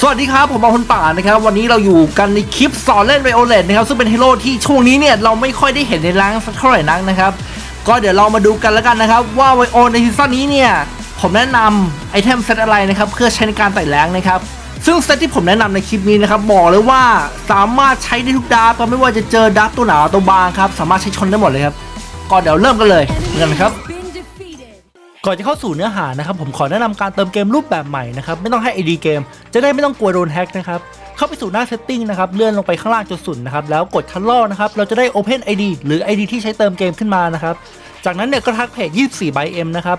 สวัสดีครับ ผมบอลคนป่านะครับ วันนี้เราอยู่กันในคลิปสอนเล่นไวโอเลตนะครับ ซึ่งเป็นฮีโร่ที่ช่วงนี้เนี่ย เราไม่ค่อยได้เห็นในร้านสักเท่าไหร่นักนะครับ ก็เดี๋ยวเรามาดูกันแล้วกันนะครับ ว่าไวโอในซีซั่นนี้เนี่ย ผมแนะนำไอเทมเซตอะไรนะครับ เพื่อใช้ในการไต่แรงนะครับ ซึ่งเซตที่ผมแนะนำในคลิปนี้นะครับบอกเลยว่าสามารถใช้ได้ทุกดาร์ฟครับไม่ว่าจะเจอดาร์ฟตัวหนาตัวบางครับสามารถใช้ชนได้หมดเลยครับก็เดี๋ยวเริ่มกันเลยเริ่มครับ ก่อนจะเข้าสู่เนื้อหานะครับผมขอแนะนำการเติมเกมรูปแบบใหม่นะครับไม่ต้องให้ ID เกม จะได้ไม่ต้องกลัวโดนแฮ็กนะครับเข้าไปสู่หน้า setting นะครับเลื่อนลงไปข้างล่างจนสุดนะครับแล้วกดคันลอนะครับเราจะได้ Open ID หรือ ID ที่ใช้เติมเกมขึ้นมานะครับจากนั้นเนี่ยก็ทักเพจ 24 by M นะครับ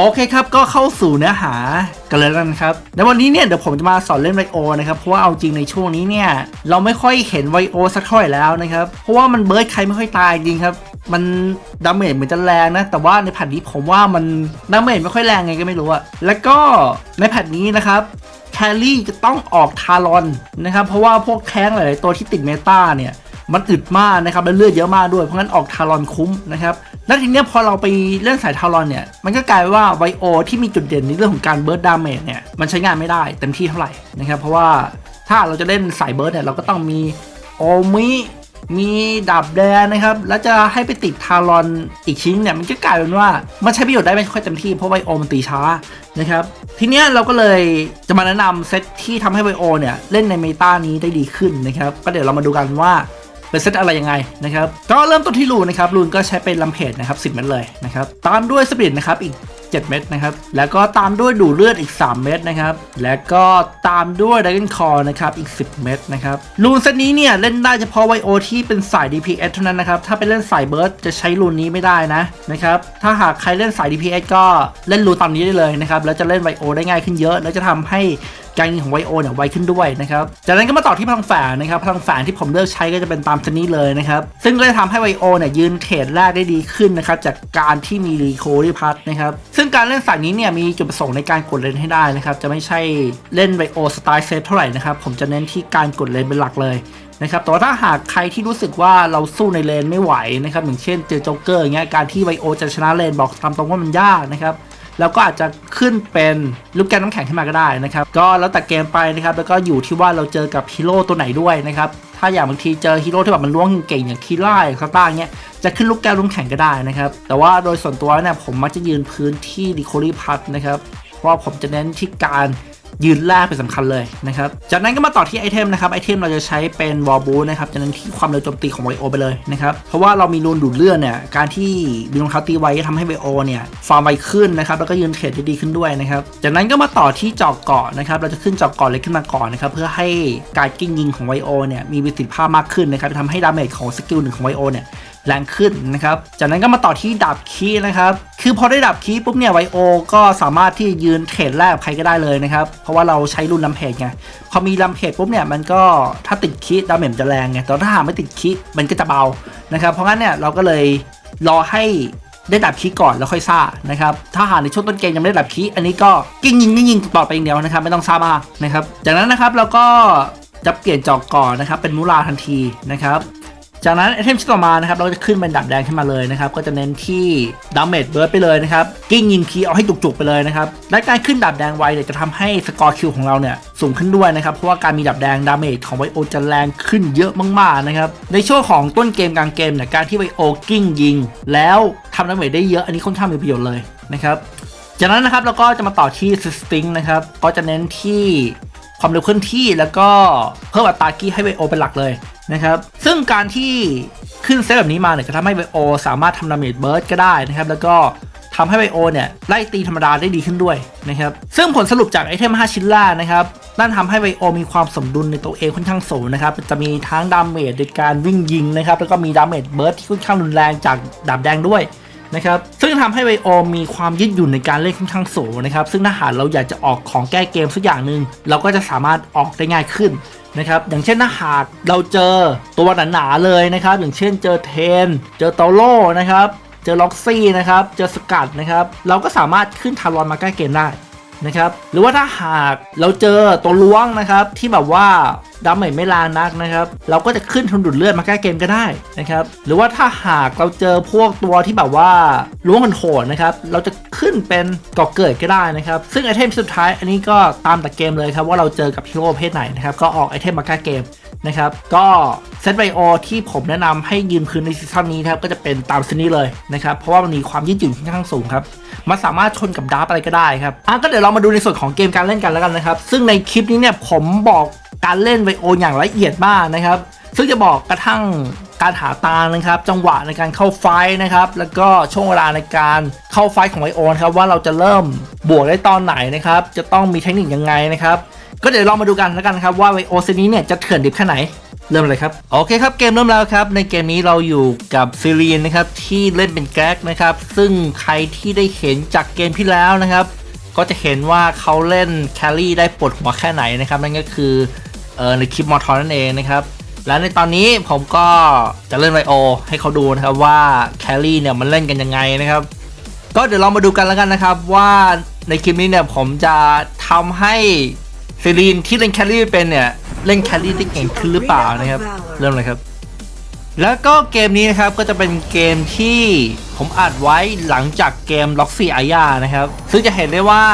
โอเคครับก็เข้าสู่เนื้อหากันเลยแล้วกันครับในวันนี้เนี่ยเดี๋ยวผมจะมาสอนเล่นไวโอนะครับเพราะว่าเอาจริงในช่วงนี้เนี่ยเราไม่ค่อยเห็นไวโอสักเท่าไหร่แล้วนะครับเพราะว่ามันเบิร์ดใครไม่ค่อยตายจริงครับมันดาเมจเหมือนจะแรงนะ แต่ว่าในแพทนี้ผมว่ามันดาเมจไม่ค่อยแรงไงก็ไม่รู้อะแล้วก็ในแพทนี้นะครับแครี่จะต้องออกทารอนนะครับเพราะว่าพวกแข้งหลายๆตัวที่ติดเมตาเนี่ยมันอึดมากนะครับและเลือดเยอะมากด้วยเพราะงั้นออกทารอนคุ้มนะครับ แล้วทีเนี้ยพอเราไปเล่นสายทารอนเนี่ย มันก็กลายว่าไวโอที่มีจุดเด่นในเรื่องของการเบิร์ดดาเมจเนี่ย มันใช้งานไม่ได้เต็มที่เท่าไหร่นะครับ เพราะว่าถ้าเราจะเล่นสายเบิร์ดเนี่ย เราก็ต้องมีโอมิมีดาบแดงนะครับ แล้วจะให้ไปติดทารอนอีกชิ้นเนี่ย มันก็กลายเป็นว่า มันใช้ประโยชน์ได้ไม่ค่อยเต็มที่เพราะไวโอมันตีช้านะครับ ทีเนี้ยเราก็เลยจะมาแนะนำเซตที่ทำให้ไวโอเนี่ยเล่นในเมตานี้ได้ดีขึ้นนะครับ ก็เดี๋ยวเรามาดูกันว่า เป็นเซตอะไรยังไงนะครับก็เริ่มต้นที่รูนนะครับ รูนก็ใช้เป็นลำเพจนะครับ10เม็ดเลยนะครับตามด้วยสปิริตนะครับอีก 7 เม็ดนะครับแล้วก็ตามด้วยดูดเลือดอีก 3 เม็ดนะครับแล้วก็ตามด้วยด r a ก o n คอร์นะครับอีก 10 เม็ดนะครับรูนเซตนี้เนี่ยเล่นได้เฉพาะไวโอที่เป็นสาย DPS เท่านั้นนะครับถ้าไปเล่นสายเบิร์ดจะใช้รูนนี้ไม่ได้นะนะครับถ้าหากใครเล่นสาย DPS ก็เล่นรูนตามนี้ได้เลยนะครับแล้วจะเล่นไวโอได้ง่ายขึ้นเยอะ แล้วจะทำให้ การยิงของไวโอเนี่ยไวขึ้นด้วยนะครับ จากนั้นก็มาต่อที่พลังแฝงนะครับพลังแฝงที่ผมเลือกใช้ก็จะเป็นตามชนี้เลยนะครับ ซึ่งก็จะทำให้ไวโอเนี่ยยืนเทรดแรกได้ดีขึ้นนะครับจากการที่มีรีโคที่พัดนะครับ ซึ่งการเล่นสายนี้เนี่ยมีจุดประสงค์ในการกดเลนให้ได้นะครับ จะไม่ใช่เล่นไวโอสไตล์เซฟเท่าไหร่นะครับ ผมจะเน้นที่การกดเลนเป็นหลักเลยนะครับแต่ว่าถ้าหากใครที่รู้สึกว่าเราสู้ในเลนไม่ไหวนะครับอย่างเช่นเจอโจ๊กเกอร์อย่างเงี้ยการที่ไวโอจะชนะเลนบอกตามตรงว่ามันยากนะครับ แล้วก็อาจจะขึ้นเป็นลูกแก้วน้ำแข็งขึ้นมาก็ได้นะครับ ก็แล้วแต่เกมไปนะครับ แล้วก็อยู่ที่ว่าเราเจอกับฮีโร่ตัวไหนด้วยนะครับ ถ้าอย่างบางทีเจอฮีโร่ที่แบบมันล้วงเก่งอย่างคีร่าอย่างคาต้าเงี้ย จะขึ้นลูกแก้วน้ำแข็งก็ได้นะครับ แต่ว่าโดยส่วนตัวเนี่ยผมมักจะยืนพื้นที่ดิโคลีพัทนะครับ เพราะผมจะเน้นที่การ ยืนแรกเป็นสำคัญเลยนะครับ จากนั้นก็มาต่อที่ไอเทมนะครับ ไอเทมเราจะใช้เป็นวอลบูนะครับจะเน้นที่ความเร็วโจมตีของไวโอไปเลยนะครับ เพราะว่าเรามีรูนดูดเลือดเนี่ย การที่มีรองเท้าตีไวจะทำให้ไวโอเนี่ย ฟาร์มไวขึ้นนะครับ แล้วก็ยืนเทรดได้ดีขึ้นด้วยนะครับ จากนั้นก็มาต่อที่จอกเกาะนะครับ เราจะขึ้นจอกเกาะเล็กขึ้นมาก่อนนะครับ เพื่อให้การกิ้งยิงของไวโอเนี่ยมีประสิทธิภาพมากขึ้นนะครับทำให้ดาเมจของสกิลหนึ่งของไวโอเนี่ย แรงขึ้นนะครับ จากนั้นก็มาต่อที่ดาบคีนะครับ คือพอได้ดาบคีปุ๊บเนี่ยไวโอก็สามารถที่ยืนเทรดแรกใครก็ได้เลยนะครับ เพราะว่าเราใช้รุ่นลำเพจไง พอมีลำเพจปุ๊บเนี่ยมันก็ถ้าติดคีดาเมจมันจะแรงไง แต่ถ้าหากไม่ติดคีมันก็จะเบา นะครับ เพราะงั้นเนี่ยเราก็เลยรอให้ได้ดับคีก่อนแล้วค่อยซ่านะครับ ถ้าหากในช่วงต้นเกมยังไม่ได้ดับคีอันนี้ก็กิ้งยิงยิงยิงต่อไปอย่างเดียวนะครับ ไม่ต้องซ่ามากนะครับ จากนั้นนะครับเราก็จะเปลี่ยนจอกก่อนนะครับ เป็นมูลาทันทีนะครับ จากนั้นไอเทมชิ้นต่อมานะครับเราจะขึ้นเป็นดาบแดงขึ้นมาเลยนะครับก็จะเน้นที่ดาเมจเบิร์ดไปเลยนะครับกิ้งยิงคีเอาให้จุกๆไปเลยนะครับและการขึ้นดาบแดงไวเนี่ยจะทำให้สกอร์คิวของเราเนี่ยสูงขึ้นด้วยนะครับเพราะว่าการมีดาบแดงดาเมจของไวโอจะแรงขึ้นเยอะมากๆนะครับในช่วงของต้นเกมกลางเกมเนี่ยการที่ไวโอกิ้งยิง แล้วทำดาเมจได้เยอะอันนี้ค่อนข้างมีประโยชน์เลยนะครับจากนั้นนะครับเราก็จะมาต่อที่สติงนะครับก็จะเน้นที่ความเร็วเคลื่อนที่แล้วก็เพิ่มอัตรากี้ให้ไวโอเป็นหลักเลย นะครับ ซึ่งการที่ขึ้นเซตแบบนี้มาเนี่ยจะทำให้ไบโอสามารถทำดาเมจเบิร์ดก็ได้นะครับ แล้วก็ทำให้ไบโอเนี่ยไล่ตีธรรมดาได้ดีขึ้นด้วยนะครับ ซึ่งผลสรุปจากไอเทม 5 ชิ้นแรกนะครับนั่นทำให้ไบโอมีความสมดุลในตัวเองค่อนข้างสูงนะครับ จะมีทั้งดาเมจในการวิ่งยิงนะครับ แล้วก็มีดาเมจเบิร์ดที่ค่อนข้างรุนแรงจากดาบแดงด้วย นะครับซึ่งทำให้ไวโอมีความยืดหยุ่นในการเล่นค่อนข้างสูงนะครับซึ่งถ้าหากเราอยากจะออกของแก้เกมสักอย่างหนึ่งเราก็จะสามารถออกได้ง่ายขึ้นนะครับอย่างเช่นถ้าหากเราเจอตัวหนาๆเลยนะครับอย่างเช่นเจอเทน เจอโตโล่นะครับเจอล็อกซี่นะครับเจอสกัดนะครับเราก็สามารถขึ้นทารอนมาใกล้เกมได้ นะครับหรือว่าถ้าหากเราเจอตัวล้วงนะครับที่แบบว่าดาเมจไม่ลางนักนะครับ เราก็จะขึ้นทุนดุดเลือดมาแก้เกมก็ได้นะครับ หรือว่าถ้าหากเราเจอพวกตัวที่แบบว่าล้วงกันโหดนะครับ เราจะขึ้นเป็นก่อเกิดก็ได้นะครับ ซึ่งไอเทมสุดท้ายอันนี้ก็ตามแต่เกมเลยครับว่าเราเจอกับฮีโร่ประเพศไหนนะครับ ก็ออกไอเทมมาแก้เกม นะครับก็เซตไบโอที่ผมแนะนำให้ยืนพื้นในซีซั่นนี้ครับก็จะเป็นตามซีนี้เลยนะครับ เพราะว่ามันมีความยืดหยุ่นค่อนข้างสูงครับ มันสามารถชนกับดาร์ปอะไรก็ได้ครับอะก็เดี๋ยวเรามาดูในส่วนของเกมการเล่นกันแล้วกันนะครับ ซึ่งในคลิปนี้เนี่ยผมบอกการเล่นไบโออย่างละเอียดมากนะครับ ซึ่งจะบอกกระทั่งการหาตานะครับ จังหวะในการเข้าไฟนะครับ แล้วก็ช่วงเวลาในการเข้าไฟของไบโอนครับว่าเราจะเริ่มบวกได้ตอนไหนนะครับ จะต้องมีเทคนิคยังไงนะครับ ก็เดี๋ยวลองมาดูกันแล้วกันครับว่าไวโอเซนี้เนี่ยจะเถื่อนดิบแค่ไหนเริ่มเลยครับ โอเคครับ เกมเริ่มแล้วครับ ในเกมนี้เราอยู่กับซิลีนนะครับ ที่เล่นเป็นแก๊กนะครับ ซึ่งใครที่ได้เห็นจากเกมที่แล้วนะครับ ก็จะเห็นว่าเขาเล่นแคลรี่ได้ปวดหัวแค่ไหนนะครับ นั่นก็คือเออในคลิปมอทอนนั่นเองนะครับ และในตอนนี้ผมก็จะเล่นไวโอให้เขาดูนะครับว่าแคลรี่เนี่ยมันเล่นกันยังไงนะครับ ก็เดี๋ยวเรามาดูกันแล้วกันนะครับว่าในคลิปนี้เนี่ยผมจะทำให้ ซิลีนที่เล่นแครี่เป็นเนี่ย เล่นแครี่ได้เก่งขึ้นหรือเปล่านะครับ เริ่มเลยครับ แล้วก็เกมนี้นะครับก็จะเป็นเกมที่ผมอัดไว้หลังจากเกม l o x y a y a นะครับ ซึ่งจะเห็นได้ว่า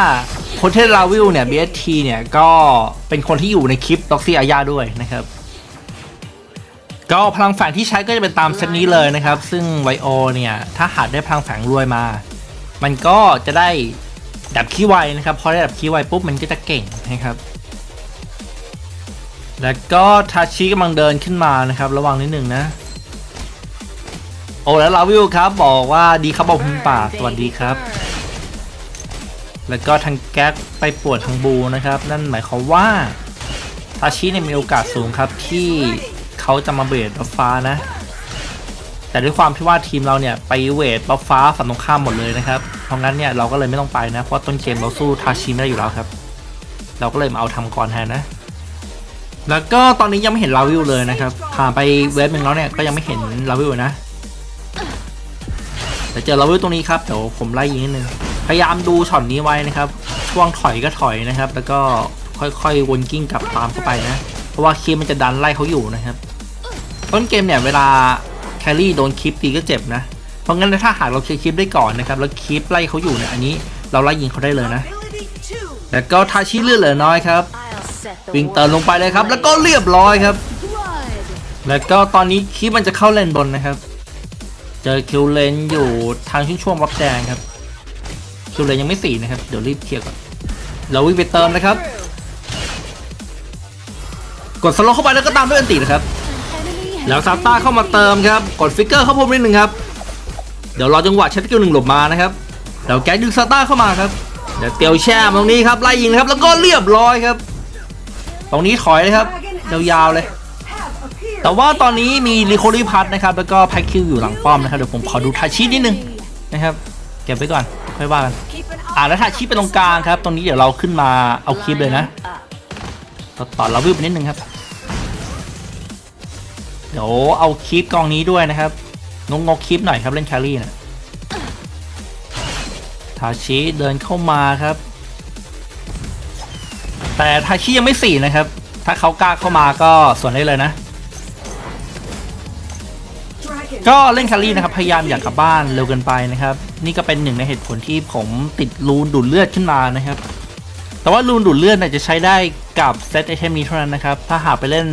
คนเทลาวิลเนี่ย BST เนี่ยก็เป็นคนที่อยู่ในคลิป l o x y a y a ด้วยนะครับ ก็พลังแฝงที่ใช้ก็จะเป็นตามเซตนี้เลยนะครับ ซึ่งไวโอเนี่ยถ้าหากได้พลังแฝงรวยมา มันก็จะได้ดับขี้ไวนะครับพอได้ดับขี้ไวปุ๊บมันก็จะเก่งนะครับ แล้วก็ทาชิกำลังเดินขึ้นมานะครับ ระวังนิดหนึ่งนะ โอ้แล้วลาวิลครับบอกว่าดีครับบอกคุณป่าสวัสดีครับ แล้วก็ทางแก๊กไปปวดทางบูนะครับ นั่นหมายความว่าทาชิเนี่ยมีโอกาสสูงครับที่เขาจะมาเบรดบัฟฟ้านะ แต่ด้วยความที่ว่าทีมเราเนี่ยไปเวทบัฟฟ้าฝั่งตรงข้ามหมดเลยนะครับ เพราะงั้นเนี่ยเราก็เลยไม่ต้องไปนะ เพราะต้นเกมเราสู้ทาชิไม่ได้อยู่แล้วครับ เราก็เลยมาเอาทำก่อนแทนนะ แล้วก็ตอนนี้ยังไม่เห็นลาวิลเลยนะครับผ่านไปเว็บหนึ่งแล้วเนี่ยก็ยังไม่เห็นลาวิลนะแต่เจอลาวิลตรงนี้ครับเดี๋ยวผมไล่ยิงนิดนึงพยายามดูช็อตนี้ไว้นะครับช่วงถอยก็ถอยนะครับ แล้วก็ค่อยๆวนกิ้งกลับตามเข้าไปนะ เพราะว่าคีมมันจะดันไล่เขาอยู่นะครับ ต้นเกมเนี่ยเวลาแครี่โดนคลิปตีก็เจ็บนะ เพราะงั้นถ้าหากเราเคลียร์คลิปได้ก่อนนะครับแล้วคลิปไล่เขาอยู่เนี่ยอันนี้เราไล่ยิงเขาได้เลยนะ แล้วก็ทาชิเลือดเหลือน้อยครับ วิ่งเติมลงไปเลยครับ แล้วก็เรียบร้อยครับ แล้วก็ตอนนี้คิดมันจะเข้าเลนบนนะครับ เจอคิวเลนอยู่ทางช่วงช่วงวับแดงครับ คิวเลนยังไม่สี่นะครับ เดี๋ยวรีบเคลียร์ก่อน เราวิ่งไปเติมนะครับ กดสโลเข้าไปแล้วก็ตามด้วยอันตินะครับ แล้วซาต้าเข้ามาเติมครับ กดฟิกเกอร์เข้าพรมนิดนึงครับ เดี๋ยวรอจังหวะเช็ดกิลหนึ่งหลบมานะครับเดี๋ยวแก๊กดึงซาต้าเข้ามาครับ เดี๋ยวเตียวแช่ตรงนี้ครับไล่ยิงนะครับ แล้วก็เรียบร้อยครับ ตรงนี้ถอยเลยครับยาวๆเลย แต่ว่าตอนนี้มีรีโคลีพัทนะครับ แล้วก็แพ็คคิวอยู่หลังป้อมนะครับ เดี๋ยวผมขอดูทาชินิดนึงนะครับ เก็บไว้ก่อน ค่อยว่ากัน อ่าแล้วทาชิเป็นตรงกลางครับ ตรงนี้เดี๋ยวเราขึ้นมาเอาคลิปเลยนะ ต่อต่อเราวิวไปนิดนึงครับ เดี๋ยวเอาคลิปกองนี้ด้วยนะครับ งงงคลิปหน่อยครับเล่นแครี่นะทาชิเดินเข้ามาครับ แต่ทาชิยังไม่สี่นะครับ ถ้าเขากล้าเข้ามาก็ส่วนได้เลยนะ ก็เล่นแครี่นะครับ พยายามอยากกลับบ้านเร็วเกินไปนะครับ นี่ก็เป็นหนึ่งในเหตุผลที่ผมติดรูนดูดเลือดขึ้นมานะครับ แต่ว่ารูนดูดเลือดเนี่ยจะใช้ได้กับเซตไอเทมนี้เท่านั้นนะครับ ถ้าหากไปเล่น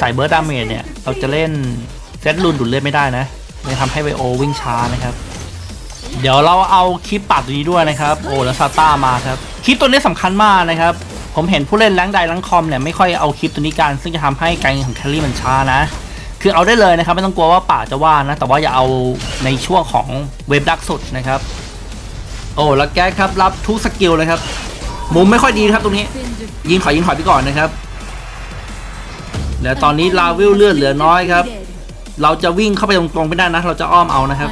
สายเบิร์ดดาเมจเนี่ย เราจะเล่นเซตรูนดูดเลือดไม่ได้นะจะทำให้ไวโอวิ่งช้านะครับ เดี๋ยวเราเอาคลิปปัดตัวนี้ด้วยนะครับ โอ้แล้วซาต้ามาครับ คลิปตัวนี้สำคัญมากนะครับ ผมเห็นผู้เล่นแรงใดแรงคอมเนี่ยไม่ค่อยเอาคลิปตัวนี้กันซึ่งจะทำให้การยิงของแคลรี่มันช้านะ คือเอาได้เลยนะครับ ไม่ต้องกลัวว่าป่าจะว่านะ แต่ว่าอย่าเอาในช่วงของเว็บดักสุดนะครับ โอ้แล้วแก๊สครับรับทุกสกิลเลยครับมุมไม่ค่อยดีครับตรงนี้ ยิงถอยยิงถอยไปก่อนนะครับ แล้วตอนนี้ลาวิลเลือดเหลือน้อยครับ เราจะวิ่งเข้าไปตรงๆไม่ได้นะ เราจะอ้อมเอานะครับ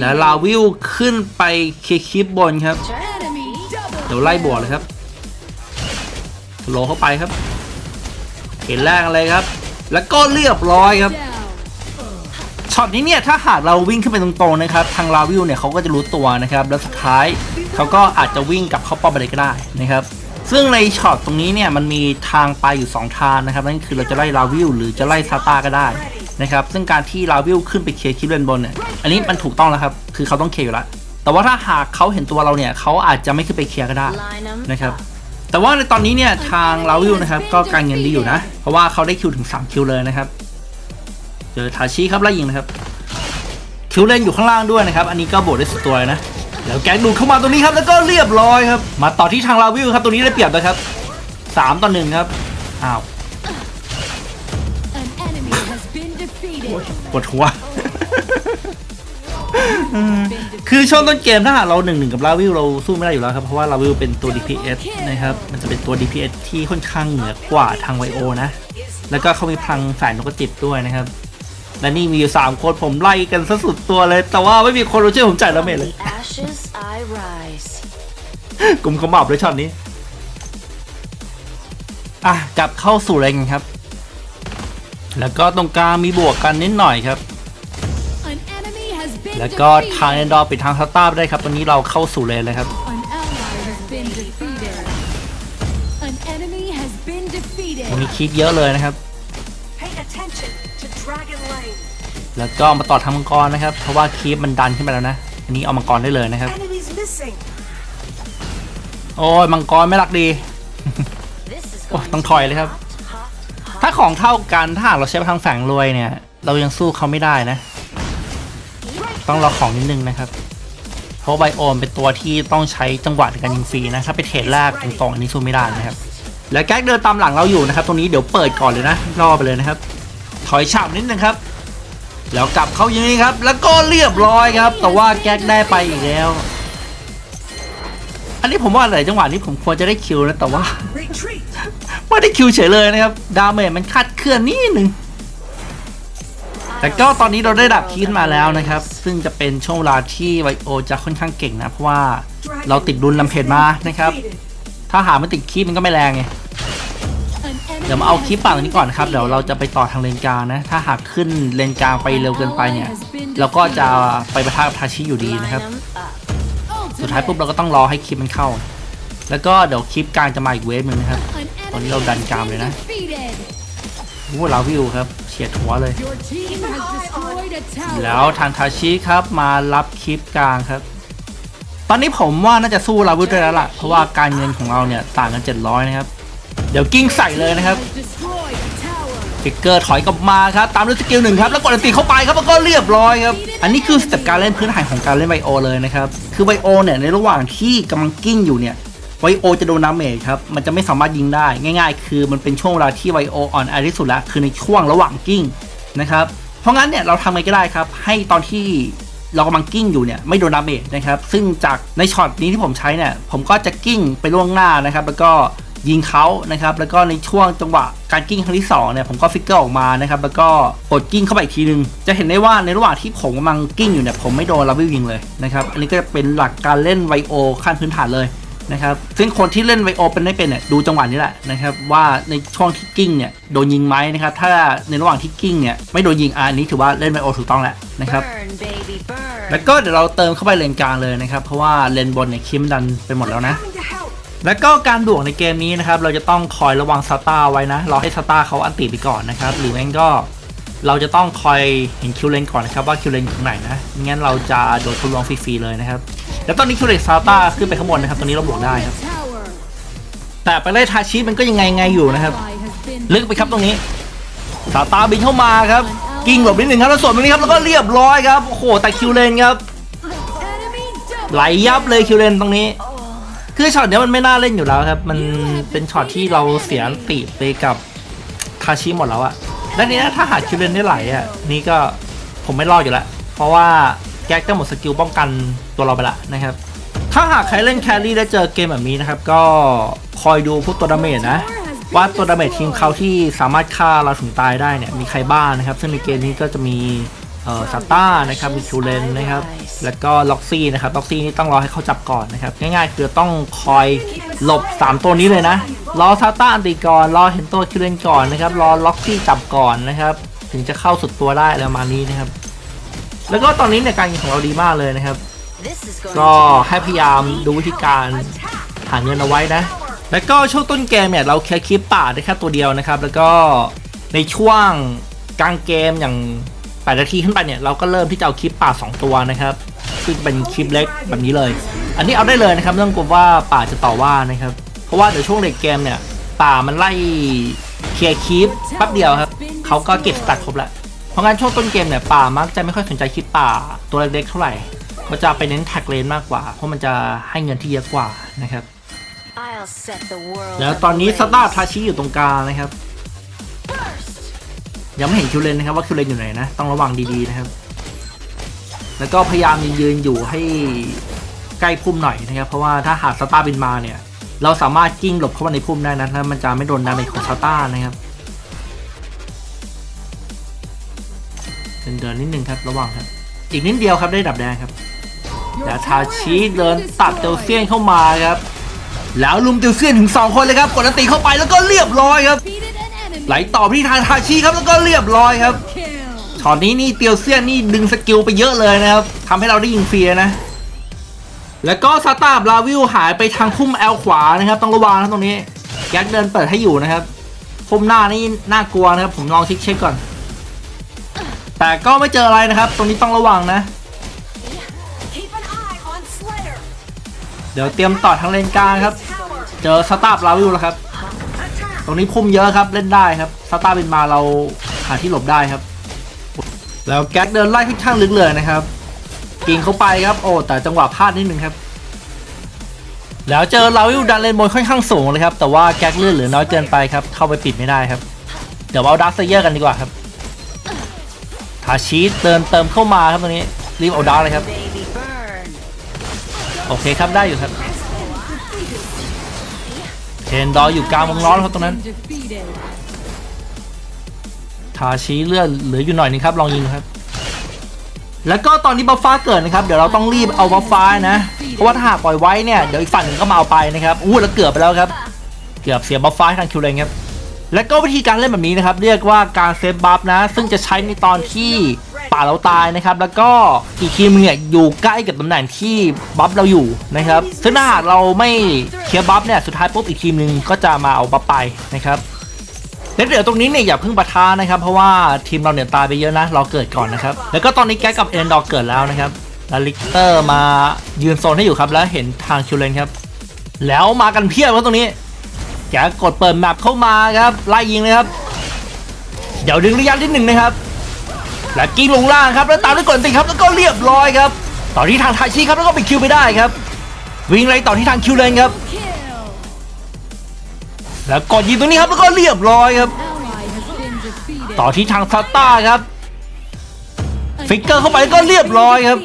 แล้วลาวิลขึ้นไปเคลียร์คลิปบนครับ Enemy double เดี๋ยวไล่บวกเลยครับโลเข้าไปครับ เห็นแรกอะไรครับ แล้วก็เรียบร้อยครับช็อตนี้เนี่ยถ้าหากเราวิ่งขึ้นไปตรงๆนะครับ ทางลาวิลเนี่ยเขาก็จะรู้ตัวนะครับ แล้วสุดท้ายเขาก็อาจจะวิ่งกลับเข้าป้อมไปเลยก็ได้นะครับ ซึ่งในช็อตตรงนี้เนี่ยมันมีทางไปอยู่ 2 ทางนะครับนั่นคือเราจะไล่ลาวิลหรือจะไล่ซาตาก็ได้นะครับซึ่งการที่ลาวิลขึ้นไปเคลียร์คิปเลนบนเนี่ยอันนี้มันถูกต้องแล้วครับคือเขาต้องเคลียร์อยู่แล้ว แต่ว่าถ้าหากเขาเห็นตัวเราเนี่ยเขาอาจจะไม่ขึ้นไปเคลียร์ก็ได้ Line 'em นะครับแต่ว่าในตอนนี้เนี่ยทางลาวิลนะครับก็การเงินดีอยู่นะ เพราะว่าเขาได้คิวถึง 3 คิวเลยนะครับเจอทาชิครับไล่ยิงนะครับ คิวเล่นอยู่ข้างล่างด้วยนะครับ อันนี้ก็บวกได้สุดตัวเลยนะแล้วแก๊งดูดเข้ามาตรงนี้ครับแล้วก็เรียบร้อยครับมาต่อที่ทางลาวิลครับตรงนี้ได้เปรียบนะครับสามต่อหนึ่งครับอ้าว An enemy has been defeated. ปวดหัว คือช่วงต้นเกมถ้าหากเราหนึ่งหนึ่งกับลาวิลเราสู้ไม่ได้อยู่แล้วครับ เพราะว่าลาวิลเป็นตัว DPS นะครับ มันจะเป็นตัว DPS ที่ค่อนข้างเหนือกว่าทางไวโอนะ แล้วก็เขามีพลังแฝงนกจิบด้วยนะครับ และนี่มีอยู่สามคนผมไล่กันซะสุดตัวเลย แต่ว่าไม่มีคนรู้ช่วยผมจ่ายดาเมจเลยกลุ่มขมับเลยช็อตนี้ อะกลับเข้าสู่แรงครับ แล้วก็ตรงกลางมีบวกกันนิดหน่อยครับ แล้วก็ทาง defeated. แอนดอร์ปิดทางสตาร์ไปได้ครับตอนนี้เราเข้าสู่เลนเลยครับ An ally has been defeated. An enemy has been วัน defeated. นี้คีบเยอะเลยนะครับ Pay attention to Dragon Lane. แล้วก็มาต่อทางมังกรนะครับ เพราะว่าคีบมันดันขึ้นไปแล้วนะ อันนี้เอามังกรได้เลยนะครับ Enemies missing. โอ้ยมังกรไม่รักดี This is โอ้ going ต้อง to ถอยเลยครับ hot, hot, ถ้าของเท่ากันถ้าหากเราใช้ทางแฝงรวยเนี่ย เรายังสู้เขาไม่ได้นะ ต้องรอของนิดนึงนะครับ เพราะไบโอมเป็นตัวที่ต้องใช้จังหวะในการยิงฟรีนะถ้าไปเทรดแรกตรงๆอันนี้สู้ไม่ได้นะครับ แล้วแก๊กเดินตามหลังเราอยู่นะครับ ตรงนี้เดี๋ยวเปิดก่อนเลยนะรอไปเลยนะครับ ถอยฉาบนิดนึงครับ แล้วกลับเข้าอย่างนี้ครับ แล้วก็เรียบร้อยครับ แต่ว่าแก๊กได้ไปอีกแล้ว อันนี้ผมว่าหลายจังหวะนี้ผมควรจะได้คิวนะแต่ว่าไม่ได้คิวเฉยเลยนะครับ ดาเมจมันคาดเคลื่อนนิดนึง แต่ก็ตอนนี้เราได้ดับคีนมาแล้วนะครับ ซึ่งจะเป็นช่วงเวลาที่ไวโอจะค่อนข้างเก่งนะ เพราะว่าเราติดดุลลำเพจมานะครับ ถ้าหาไม่ติดคีปมันก็ไม่แรงไง เดี๋ยวมาเอาคลิป been ฝั่งนี้ก่อนนะครับ เดี๋ยวเราจะไปต่อทางเลนกลางนะ ถ้าหากขึ้นเลนกลางไปเร็วเกินไปเนี่ย เราก็จะไปประทะกับทาชิอยู่ดีนะครับ สุดท้ายปุ๊บเราก็ต้องรอให้คลิปมันเข้า แล้วก็เดี๋ยวคลิปกลางจะมาอีกเวฟหนึ่งนะครับ ตอนนี้เราดันกลางเลยนะ defeated. โอ้ลาวิวครับ ฉียดหัวเลย Your team has destroyed a tower. แล้วทางทาชิครับมารับคลิปกลางครับ ตอนนี้ผมว่าน่าจะสู้ลาวิวได้แล้วล่ะ เพราะว่าการเงินของเราเนี่ยต่างกัน 700 นะครับ เดี๋ยวกิ้งใส่เลยนะครับ Has destroyed a tower. ฟิกเกอร์ถอยกลับมาครับ ตามด้วยสกิลหนึ่งครับแล้วกดอันตีเข้าไปครับแล้วก็เรียบร้อยครับ อันนี้คือสเต็ปการเล่นพื้นฐานของการเล่นไวโอเลยนะครับ คือไวโอเนี่ยในระหว่างที่กำลังกิ้งอยู่เนี่ย ไวโอจะโดนดาเมจครับ มันจะไม่สามารถยิงได้ ง่ายๆ คือมันเป็นช่วงเวลาที่ไวโออ่อนแอที่สุดแล้วคือในช่วงระหว่างกิ้งนะครับ เพราะงั้นเนี่ยเราทำไงก็ได้ครับ ให้ตอนที่เรากำลังกิ้งอยู่เนี่ยไม่โดนดาเมจนะครับ ซึ่งจากในช็อตนี้ที่ผมใช้เนี่ยผมก็จะกิ้งไปล่วงหน้านะครับ แล้วก็ยิงเขานะครับ แล้วก็ในช่วงจังหวะการกิ้งครั้งที่สองเนี่ยผมก็ฟิกเกอร์ออกมานะครับ แล้วก็กดกิ้งเข้าไปอีกทีนึง จะเห็นได้ว่าในระหว่างที่ผมกำลังกิ้งอยู่เนี่ยผมไม่โดนลาวิวยิงเลยนะครับ อันนี้ก็จะเป็นหลักการเล่นไวโอขั้นพื้นฐานเลย นะครับซึ่งคนที่เล่นไวโอเป็นไม่เป็นเนี่ยดูจังหวะนี้แหละนะครับว่าในช่วงที่กิ้งเนี่ยโดนยิงไหมนะครับถ้าในระหว่างที่กิ้งเนี่ยไม่โดนยิงอะอันนี้ถือว่าเล่นไวโอถูกต้องแล้วนะครับ Burn, baby, burn. แล้วก็เดี๋ยวเราเติมเข้าไปเลนกลางเลยนะครับเพราะว่าเลนบนเนี่ยคิมดันไปหมดแล้วนะ Coming to help. แล้วก็การบวกในเกมนี้นะครับเราจะต้องคอยระวังซาต้าไว้นะรอให้ซาต้าเขาอันติไปก่อนนะครับหรือไม่งั้นก็เราจะต้องคอยเห็นคิวเลนก่อนนะครับว่าคิวเลนอยู่ตรงไหนนะไม่งั้นเราจะโดนทดลองฟรีๆเลยนะครับ แล้วตอนนี้คิวเลนซาต้าขึ้นไปข้างบนนะครับตอนนี้เราบวกได้ครับ แต่ไปไล่ทาชิมันก็ยังไงไงอยู่นะครับ ลึกไปครับตรงนี้ซาต้าบินเข้ามาครับ กิ้งหลบนิดหนึ่งครับแล้วสวนตรงนี้ครับแล้วก็เรียบร้อยครับโอ้โหแต่คิวเลนครับไหลยับเลยคิวเลนตรงนี้ คือช็อตเนี้ยมันไม่น่าเล่นอยู่แล้วครับ มันเป็นช็อตที่เราเสียติไปกับทาชิหมดแล้วอะและนี้นะถ้าหาคิวเลนได้ไหลอะนี่ก็ผมไม่รอดอยู่แล้วเพราะว่า แก๊กก็หมดสกิลป้องกันตัวเราไปละนะครับ ถ้าหากใครเล่นแครี่แล้เจอเกมแบบนี้นะครับ ก็คอยดูพวกตัวดาเมจนะ ว่าตัวดาเมจทีมเขาที่สามารถฆ่าเราถึงตายได้เนี่ยมีใครบ้างนะครับ ซึ่งในเกมนี้ก็จะมีเอ่อซาต้านะครับมีคิวเลนนะครับ แล้วก็ล็อกซี่นะครับล็อกซี่นี่ต้องรอให้เขาจับก่อนนะครับ ง่ายๆ คือต้องคอยหลบ 3 ตัวนี้เลยนะ รอซาต้าอันตีก่อน รอเห็นตัวคิวเลนก่อนนะครับ รอล็อกซี่จับก่อนนะครับ ถึงจะเข้าสุดตัวได้แล้วมานี้นะครับ แล้วก็ตอนนี้เนี่ยการยิงของเราดีมากเลยนะครับ This is going ก็ to ให้พยายามดูวิธีการหาเงินเอาไว้นะ แล้วก็ช่วงต้นเกมเนี่ยเราแค่คลิปป่าได้แค่ตัวเดียวนะครับ แล้วก็ในช่วงกลางเกมอย่าง8นาทีขึ้นไปเนี่ยเราก็เริ่มที่จะเอาคลิปป่า 2 ตัวนะครับ ซึ่งเป็นคลิปเล็กแบบนี้เลย อันนี้เอาได้เลยนะครับไม่ต้องกลัวว่าป่าจะต่อว่านะครับ เพราะว่าเดี๋ยวช่วงเลทเกมเนี่ยป่ามันไล่เคลียร์คลิปแป๊บเดียวครับเขาก็เก็บสตัดครบแล้ว เพราะงั้นช่วงต้นเกมเนี่ยป่ามักจะไม่ค่อยสนใจคลิปป่าตัวเล็กๆเท่าไหร่ก็จะไปเน้นแท็กเลนมากกว่า เพราะมันจะให้เงินที่เยอะกว่านะครับ I'll set the world แล้วตอนนี้สตาร์ทาชิอยู่ตรงกลางนะครับ ยังไม่เห็นคิวเลนนะครับว่าคิวเลนอยู่ไหนนะ ต้องระวังดีๆนะครับ แล้วก็พยายามยืนอยู่ให้ใกล้พุ่มหน่อยนะครับ เพราะว่าถ้าหากสตาร์บินมาเนี่ย เราสามารถกิ้งหลบเข้ามาในพุ่มได้นะแล้วมันจะไม่โดนดาเมจของสตาร์นะครับ เดินนิดนึงครับระวังครับ อีกนิดเดียวครับได้ดับแดงครับแล้วทาชิเดินตัดเตลเซียนเข้ามาครับ แล้วลุมเตลเซียนถึง 2 คนเลยครับกดอันติเข้าไปแล้วก็เรียบร้อยครับ ไหลต่อไปที่ทางทาชิครับแล้วก็เรียบร้อยครับช็อตนี้นี่เตียวเซียนนี่ดึงสกิลไปเยอะเลยนะครับทำให้เราได้ยิงฟรียนะ แล้วก็ซาตาบลาวิลหายไปทางพุ่มแอลขวานะครับ ต้องระวังนะตรงนี้แก๊กเดินเปิดให้อยู่นะครับพุ่มหน้านี่น่ากลัวนะครับ ผมลองเช็คเช็คก่อน แต่ก็ไม่เจออะไรนะครับ ตรงนี้ต้องระวังนะ เดี๋ยวเตรียมต่อทางเลนกลางครับ เจอสตาร์บลาวิลแล้วครับ ตรงนี้พุ่มเยอะครับเล่นได้ครับสตาร์บินมาเราหาที่หลบได้ครับ แล้วแก๊กเดินไล่ค่อนข้างลึกเลยนะครับกิงเข้าไปครับโอ้แต่จังหวะพลาดนิดนึงครับ แล้วเจอลาวิลดันเลนบนค่อนข้างสูงเลยครับ แต่ว่าแก๊กเลื่อนหลือน้อยเกินไปครับเข้าไปปิดไม่ได้ครับ เดี๋ยวเอาดักเซเยอร์กันดีกว่าครับ ทาชีเดินเติมเข้ามาครับตรงนี้รีบเอาดักเลยครับ โอเคครับได้อยู่ครับเทนดออยู่กลางวงล้อแล้วครับตรงนั้นทาชีเลือดเหลืออยู่หน่อยนึงครับลองยิงครับ แล้วก็ตอนนี้บัฟฟ้าเกิดนะครับ เดี๋ยวเราต้องรีบเอาบัฟฟ้านะ เพราะว่าถ้าหากปล่อยไว้เนี่ยเดี๋ยวอีกฝั่งหนึ่งก็มาเอาไปนะครับอู้แล้วเกือบไปแล้วครับ เกือบเสียบัฟฟ้าทางคิวเลนครับ แล้วก็วิธีการเล่นแบบนี้นะครับ เรียกว่าการเซฟบัฟนะ ซึ่งจะใช้ในตอนที่ป่าเราตายนะครับ แล้วก็อีกทีมเนี่ยอยู่ใกล้กับตำแหน่งที่บัฟเราอยู่นะครับซึ่งถ้าหากเราไม่เคลียร์บัฟเนี่ยสุดท้ายปุ๊บอีกทีมหนึ่งก็จะมาเอาบัฟไปนะครับแล้วเดี๋ยวตรงนี้เนี่ยอย่าเพิ่งปะทะนะครับ เพราะว่าทีมเราเนี่ยตายไปเยอะนะเราเกิดก่อนนะครับ แล้วก็ตอนนี้แก๊กกับเอ็นดอร์เกิดแล้วนะครับแล้วลิกเตอร์มายืนโซนให้อยู่ครับแล้วเห็นทางคิวเลนครับแล้วมากันเพียบครับตรงนี้ แกกดเปิดแมปเข้ามาครับไล่ยิงเลยครับ เดี๋ยวดึงระยะที่หนึ่งนะครับและกิ้งลงล่างครับแล้วตามด้วยกดติครับแล้วก็เรียบร้อยครับต่อที่ทางทาชิครับแล้วก็ปิดคิวไปได้ครับ วิ่งไล่ต่อที่ทางคิวเลนครับแล้วกดยิงตรงนี้ครับแล้วก็เรียบร้อยครับ ต่อที่ทางซาต้าครับฟิกเกอร์เข้าไปก็เรียบร้อยครับ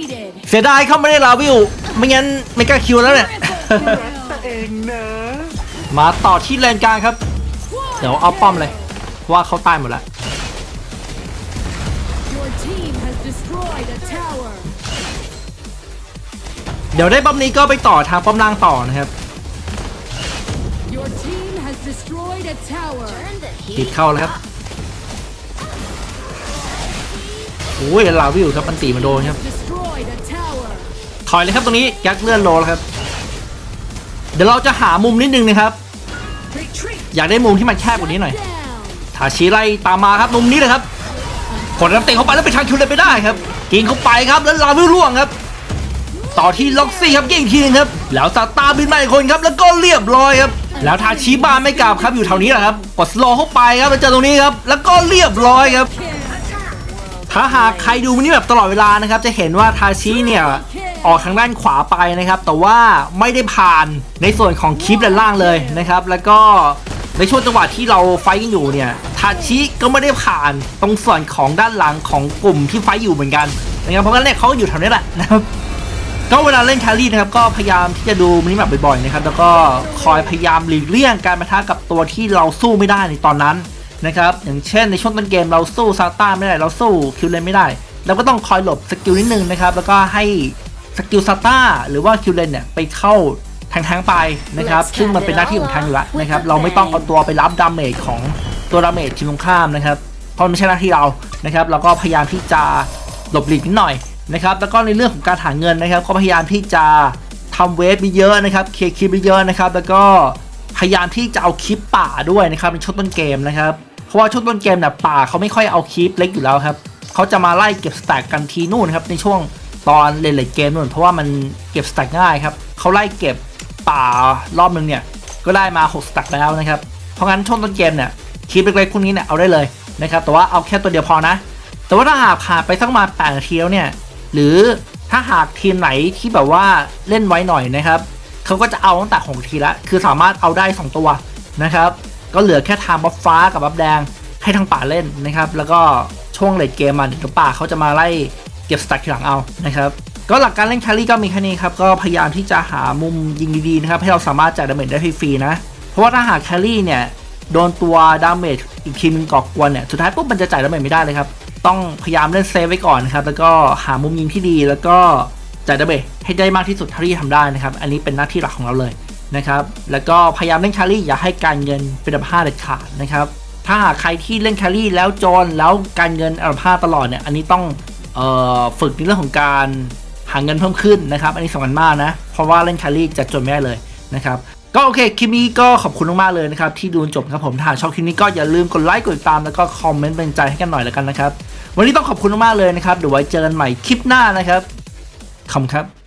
เสียดายเข้าไม่ได้ลาวิวไม่งั้นไม่กล้าคิวแล้วเนี่ย มาต่อที่แลนกลางครับ เดี๋ยวเอาป้อมเลยเพราะว่าเขาตายหมดแล้ว Your team has destroyed a tower. เดี๋ยวได้ป้อมนี้ก็ไปต่อทางป้อมล่างต่อนะครับ Your team has destroyed a tower. Turn the คิด heat เข้าแล้วครับโอ้ยลาวิวครับมันตีมาโดนครับ Destroyed a tower. ถอยเลยครับตรงนี้แก๊กเลื่อนโลแล้วครับ เดี๋ยวเราจะหามุมนิดนึงนะครับ Retreat. อยากได้มุมที่มันแคบกว่านี้หน่อยทาชิไล่ตามมาครับมุมนี้เลยครับกดน้ำเตะเข้าไปแล้วไปทางคิวเลยไปได้ครับกินเข้าไปครับแล้วลาวิลล่วงครับ ต่อที่ล็อกซี่ครับยิงอีกทีนึงครับ แล้วซาตาบินมาอีกคนครับแล้วก็เรียบร้อยครับแล้วทาชิบาไม่กลับครับอยู่แถวนี้แหละครับกดสโลเข้าไปครับแล้วเจอตรงนี้ครับ แล้วก็เรียบร้อยครับถ้าหากใครดูมันนี่แบบตลอดเวลานะครับ จะเห็นว่าทาชิเนี่ยออกทางด้านขวาไปนะครับ แต่ว่าไม่ได้ผ่านในส่วนของคลิปด้านล่างเลยนะครับ แล้วก็ ในช่วงจังหวะที่เราไฟนอยู่เนี่ยทาชิก็ไม่ได้ผ่านตรงส่วนของด้านหลังของกลุ่มที่ไฟอยู่เหมือนกันนะครับเพราะงั้นเนี่ยเขาอยู่แถวนี้แหละนะครับก็เวลาเล่นแครี่นะครับก็พยายามที่จะดูมินิแมปบ่อยๆนะครับแล้วก็คอยพยายามหลีกเลี่ยงการปะทะกับตัวที่เราสู้ไม่ได้ในตอนนั้นนะครับอย่างเช่นในช่วงต้นเกมเราสู้ซาต้าไม่ได้เราสู้คิวเลนไม่ได้แล้วก็ต้องคอยหลบสกิลนิดนึงนะครับแล้วก็ให้สกิลสตาหรือว่าคิวเลนเนี่ยไปเข้า แทงๆไปนะครับ ซึ่งมันเป็นหน้าที่ของทางอยู่แล้วนะครับ เราไม่ต้องเอาตัวไปรับดาเมจของตัวดาเมจทีมตรงข้ามนะครับ เพราะมันไม่ใช่หน้าที่เรานะครับ เราก็พยายามที่จะหลบหลีกนิดหน่อยนะครับ แล้วก็ในเรื่องของการหาเงินนะครับ ก็พยายามที่จะทำเวฟไปเยอะนะครับเคลียร์คลิปไปเยอะนะครับ แล้วก็พยายามที่จะเอาคลิปป่าด้วยนะครับในช่วงต้นเกมนะครับ เพราะว่าช่วงต้นเกมเนี่ยป่าเขาไม่ค่อยเอาคลิปเล็กอยู่แล้วครับเขาจะมาไล่เก็บสแต็กกันทีนู่นครับในช่วงตอนเลนเลดเกมนู่นเพราะว่ามันเก็บสแต็กง่ายครับเขาไล่เก็บ ป่ารอบนึงเนี่ย ก็ได้มา 6 สต็กแล้วนะครับ เพราะงั้นช่วงต้นเกมเนี่ยคลิปเล็กๆพวกนี้เนี่ยเอาได้เลยนะครับ แต่ว่าเอาแค่ตัวเดียวพอนะ แต่ว่าถ้าหากผ่านไปสักมาณ8นาทีแล้วเนี่ย หรือถ้าหากทีมไหนที่แบบว่าเล่นไว้หน่อยนะครับเขาก็จะเอาตั้งแต่6ทีละ คือสามารถเอาได้ 2 ตัวนะครับ ก็เหลือแค่ทางบัฟฟ้ากับบัฟแดงให้ทางป่าเล่นนะครับ แล้วก็ช่วงเลดเกมมาเดี๋ยวป่าเขาจะมาไล่เก็บสแต็กทีหลังเอานะครับ ก็หลักการเล่นแครี่ก็มีแค่นี้ครับ ก็พยายามที่จะหามุมยิงดีๆนะครับ ให้เราสามารถจ่ายดาเมจได้ฟรีๆนะ เพราะว่าถ้าหากแครี่เนี่ย โดนตัวดาเมจอีกทีมนึงก่อกวนเนี่ย สุดท้ายปุ๊บมันจะจ่ายดาเมจไม่ได้เลยครับ ต้องพยายามเล่นเซฟไว้ก่อนนะครับ แล้วก็หามุมยิงที่ดีแล้วก็จ่ายดาเมจให้ได้มากที่สุดเท่าที่ทำได้นะครับ อันนี้เป็นหน้าที่หลักของเราเลยนะครับ แล้วก็พยายามเล่นแครี่อย่าให้การเงินเป็นอันดับห้าเด็ดขาดนะครับ ถ้าหากใครที่เล่นแครี่แล้วจนแล้วการเงินอันดับห้าตลอดเนี่ย อันนี้ต้องฝึกในเรื่องของการาเงินเพิ่มขึ้นนะครับ อันนี้สำคัญมากนะ เพราะว่าเล่นแครี่จะจนไม่ได้เลยนะครับก็โอเคคลิปนี้ก็ขอบคุณมากๆเลยนะครับ ที่ดูจบครับผมถ้าชอบคลิปนี้ก็อย่าลืมกดไลค์กดติดตามแล้วก็คอมเมนต์เป็นใจให้กันหน่อยแล้วกันนะครับ วันนี้ต้องขอบคุณมากๆเลยนะครับเดี๋ยวไว้เจอกันใหม่คลิปหน้านะครับขอบคุณครับ